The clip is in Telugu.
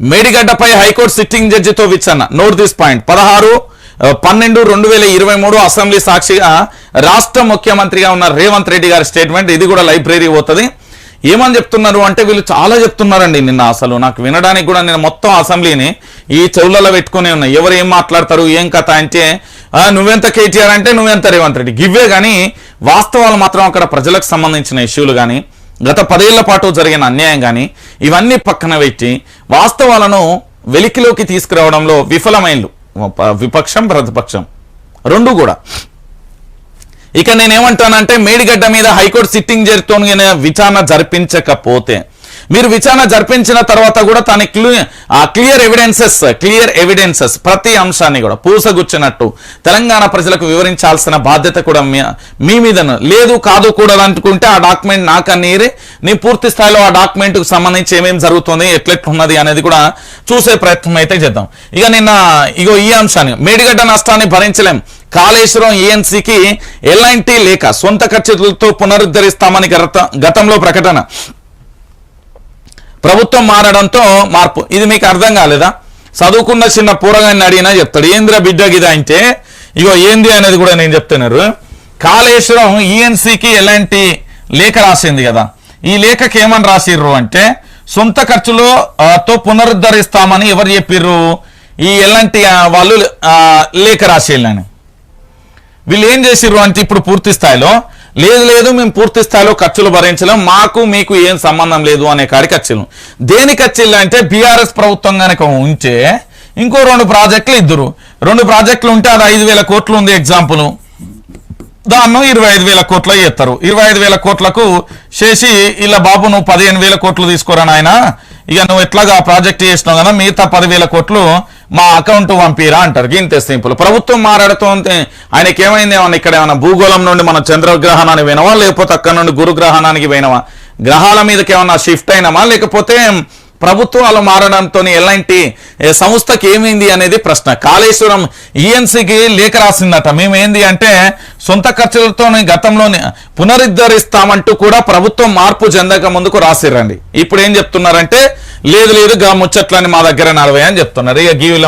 మేడిగడ్డపై హైకోర్టు సిట్టింగ్ జడ్జితో విచారణ. Note this point. పదహారు పన్నెండు రెండు వేల ఇరవై మూడు అసెంబ్లీ సాక్షిగా రాష్ట్ర ముఖ్యమంత్రిగా ఉన్న రేవంత్ రెడ్డి గారి స్టేట్మెంట్ ఇది కూడా లైబ్రరీ పోతుంది. ఏమని చెప్తున్నారు అంటే వీళ్ళు చాలా చెప్తున్నారండి నిన్న అసలు. నాకు వినడానికి కూడా నేను మొత్తం అసెంబ్లీని ఈ చెవులలో పెట్టుకునే ఉన్నాయి ఎవరు ఏం మాట్లాడతారు ఏం కథ అంటే నువ్వెంత కేటీఆర్ అంటే నువ్వెంత రేవంత్ రెడ్డి. గివ్వే కానీ వాస్తవాలు మాత్రం అక్కడ ప్రజలకు సంబంధించిన ఇష్యూలు కానీ గత పదేళ్ళ పాటు జరిగిన అన్యాయం కానీ ఇవన్నీ పక్కన పెట్టి వాస్తవాలను వెలికిలోకి తీసుకురావడంలో విఫలమైనలు విపక్షం ప్రతిపక్షం. రెండు కూడా. ఇక నేనేమంటానంటే మేడిగడ్డ మీద హైకోర్టు సిట్టింగ్ జడ్జితో విచారణ జరిపించకపోతే మీరు విచారణ జరిపించిన తర్వాత కూడా తన క్లియర్ ఎవిడెన్సెస్ క్లియర్ ఎవిడెన్సెస్ ప్రతి అంశాన్ని కూడా పూసగుచ్చినట్టు తెలంగాణ ప్రజలకు వివరించాల్సిన బాధ్యత కూడా మీ- మీ మీద లేదు కాదు కూడా అనుకుంటే ఆ డాక్యుమెంట్ నాకన్నీరి. నీ పూర్తి స్థాయిలో ఆ డాక్యుమెంట్కు సంబంధించి ఏమేమి జరుగుతుంది ఎట్లెట్లున్నది అనేది కూడా చూసే ప్రయత్నం అయితే చేద్దాం. ఇక నిన్న ఇగో ఈ అంశాన్ని మేడిగడ్డ నష్టాన్ని భరించలేం. కాళేశ్వరం ఏఎన్సీకి ఎల్ఐన్టీ లేక సొంత ఖర్చులతో పునరుద్ధరిస్తామని గతంలో ప్రకటన. ప్రభుత్వం మారడంతో మార్పు. ఇది మీకు అర్థం కాలేదా? చదువుకున్న చిన్న పూరగాన్ని అడిగినా చెప్తాడు. ఏందిరా బిడ్డ గిదా అంటే ఇగో ఏంది అనేది కూడా నేను చెప్తున్నారు. కాళేశ్వరం ఈఎన్సీకి ఎలాంటి లేఖ రాసింది కదా? ఈ లేఖకి ఏమని రాసిర్రు అంటే సొంత ఖర్చులో తో పునరుద్ధరిస్తామని ఎవరు చెప్పిర్రు? ఈ ఎలాంటి వాళ్ళు లేఖ రాసేళ్ళని. వీళ్ళు ఏం చేసిర్రు అంటే ఇప్పుడు పూర్తి స్థాయిలో లేదు లేదు మేము పూర్తి స్థాయిలో ఖర్చులు భరించలేం మాకు మీకు ఏం సంబంధం లేదు అనే కాడికి ఖర్చులు. దేనికి ఖర్చులు అంటే బీఆర్ఎస్ ప్రభుత్వం కనుక ఉంటే ఇంకో రెండు ప్రాజెక్టులు ఇద్దరు. రెండు ప్రాజెక్టులు ఉంటే అది ఐదు వేల కోట్లు ఉంది ఎగ్జాంపుల్. దాన్ని ఇరవై ఐదు వేల కోట్లు చేస్తారు ఇరవై ఐదు వేల కోట్లకు చేసి ఇలా బాబు నువ్వు పదిహేను వేల కోట్లు తీసుకోరా నాయన. ఇక నువ్వు ఎట్లాగా ప్రాజెక్ట్ చేసినావు కదా మిగతా పదివేల కోట్లు మా అకౌంట్ పంపిరా అంటారు. గింతే సింపుల్. ప్రభుత్వం మాట్లాడుతూ ఆయనకి ఏమైంది ఏమన్నా ఇక్కడ ఏమైనా భూగోళం నుండి మన చంద్రగ్రహణానికి వినవా లేకపోతే అక్కడ నుండి గురుగ్రహణానికి వినవా గ్రహాల మీదకి ఏమన్నా షిఫ్ట్ అయినామా? లేకపోతే ప్రభుత్వాలు మారడంతో ఎలాంటి సంస్థకి ఏమైంది అనేది ప్రశ్న. కాళేశ్వరం ఈఎన్సీకి లేఖ రాసిందట. మేమేంది అంటే సొంత ఖర్చులతో గతంలోనే పునరుద్ధరిస్తామంటూ కూడా ప్రభుత్వం మార్పు చెందక ముందుకు రాసిరండి ఇప్పుడు ఏం చెప్తున్నారంటే లేదు లేదు గా ముచ్చట్లని మా దగ్గర నలభై అని చెప్తున్నారు. ఇక గీవిల